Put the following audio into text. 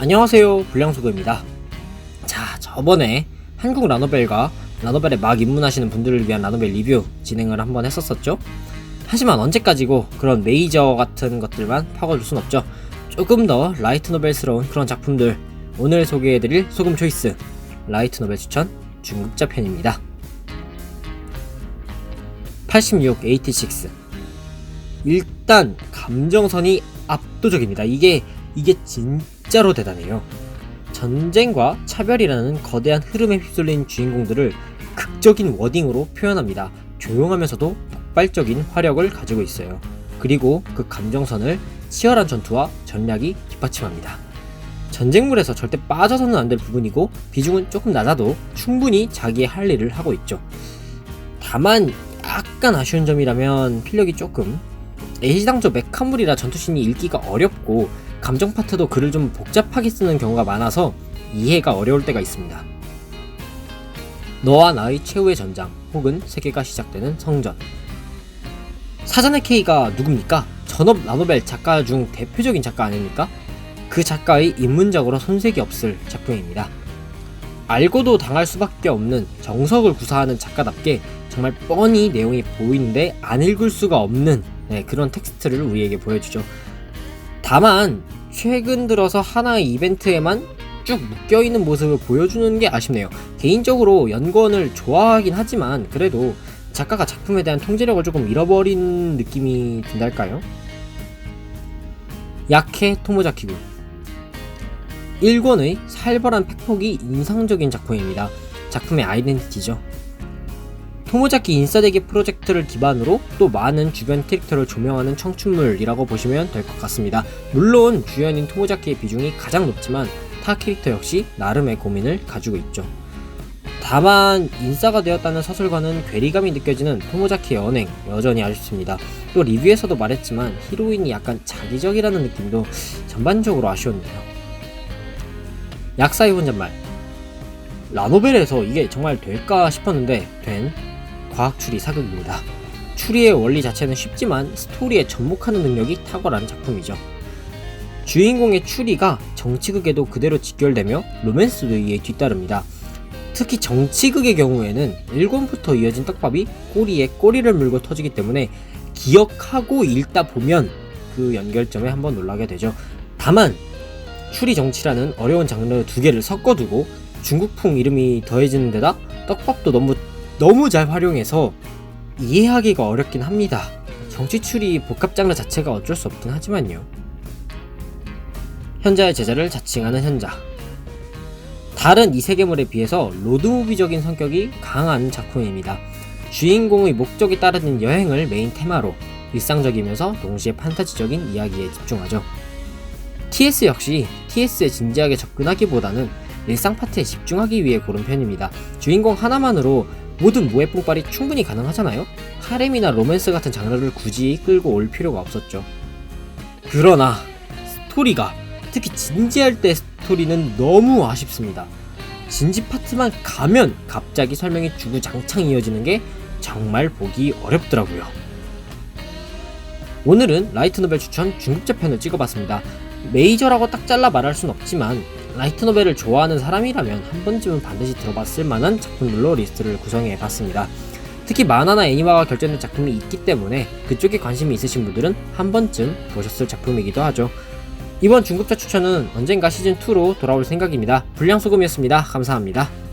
안녕하세요. 불량소금입니다. 자 저번에 한국 라노벨과 라노벨에 막 입문하시는 분들을 위한 라노벨 리뷰 진행을 한번 했었었죠? 하지만 언제까지고 그런 메이저 같은 것들만 파고들 순 없죠. 조금 더 라이트 노벨스러운 그런 작품들 오늘 소개해드릴 소금 초이스 라이트 노벨 추천 중급자 편입니다. 86 86 일단 감정선이 압도적입니다. 이게 이게 진 짜로 대단해요. 전쟁과 차별이라는 거대한 흐름에 휩쓸린 주인공들을 극적인 워딩으로 표현합니다. 조용하면서도 폭발적인 화력을 가지고 있어요. 그리고 그 감정선을 치열한 전투와 전략이 뒷받침합니다. 전쟁물에서 절대 빠져서는 안 될 부분이고 비중은 조금 낮아도 충분히 자기의 할 일을 하고 있죠. 다만 약간 아쉬운 점이라면 필력이 조금 A시당조 메카물이라 전투신이 읽기가 어렵고 감정 파트도 글을 좀 복잡하게 쓰는 경우가 많아서 이해가 어려울 때가 있습니다. 너와 나의 최후의 전장 혹은 세계가 시작되는 성전 사전의 K가 누굽니까? 전업 라노벨 작가 중 대표적인 작가 아닙니까? 그 작가의 인문적으로 손색이 없을 작품입니다. 알고도 당할 수밖에 없는 정석을 구사하는 작가답게 정말 뻔히 내용이 보이는데 안 읽을 수가 없는 네, 그런 텍스트를 우리에게 보여주죠. 다만 최근 들어서 하나의 이벤트에만 쭉 묶여있는 모습을 보여주는 게 아쉽네요. 개인적으로 연권을 좋아하긴 하지만 그래도 작가가 작품에 대한 통제력을 조금 잃어버린 느낌이 든달까요? 약해 토모자키군 1권의 살벌한 팩폭이 인상적인 작품입니다. 작품의 아이덴티티죠. 토모자키 인싸대기 프로젝트를 기반으로 또 많은 주변 캐릭터를 조명하는 청춘물이라고 보시면 될 것 같습니다. 물론 주연인 토모자키의 비중이 가장 높지만 타 캐릭터 역시 나름의 고민을 가지고 있죠. 다만 인싸가 되었다는 서술과는 괴리감이 느껴지는 토모자키의 언행 여전히 아쉽습니다. 또 리뷰에서도 말했지만 히로인이 약간 자기적이라는 느낌도 전반적으로 아쉬웠네요. 약사의 혼잣말 라노벨에서 이게 정말 될까 싶었는데 된 과학 추리 사극입니다. 추리의 원리 자체는 쉽지만 스토리에 접목하는 능력이 탁월한 작품이죠. 주인공의 추리가 정치극에도 그대로 직결되며 로맨스도 이에 뒤따릅니다. 특히 정치극의 경우에는 1권부터 이어진 떡밥이 꼬리에 꼬리를 물고 터지기 때문에 기억하고 읽다 보면 그 연결점에 한번 놀라게 되죠. 다만 추리 정치라는 어려운 장르 두 개를 섞어두고 중국풍 이름이 더해지는 데다 떡밥도 너무 너무 잘 활용해서 이해하기가 어렵긴 합니다. 정치 추리 복합 장르 자체가 어쩔 수 없긴 하지만요. 현자의 제자를 자칭하는 현자. 다른 이 세계물에 비해서 로드무비적인 성격이 강한 작품입니다. 주인공의 목적이 따르는 여행을 메인 테마로 일상적이면서 동시에 판타지적인 이야기에 집중하죠. TS 역시 TS에 진지하게 접근하기보다는 일상 파트에 집중하기 위해 고른 편입니다. 주인공 하나만으로 모든 모해 뽕빨이 충분히 가능하잖아요? 하렘이나 로맨스 같은 장르를 굳이 끌고 올 필요가 없었죠. 그러나 스토리가 특히 진지할 때 스토리는 너무 아쉽습니다. 진지 파트만 가면 갑자기 설명이 주구장창 이어지는 게 정말 보기 어렵더라고요. 오늘은 라이트 노벨 추천 중급자 편을 찍어봤습니다. 메이저라고 딱 잘라 말할 순 없지만 라이트 노벨을 좋아하는 사람이라면 한 번쯤은 반드시 들어봤을 만한 작품들로 리스트를 구성해 봤습니다. 특히 만화나 애니화가 결정된 작품이 있기 때문에 그쪽에 관심이 있으신 분들은 한 번쯤 보셨을 작품이기도 하죠. 이번 중급자 추천은 언젠가 시즌2로 돌아올 생각입니다. 불량소금이었습니다. 감사합니다.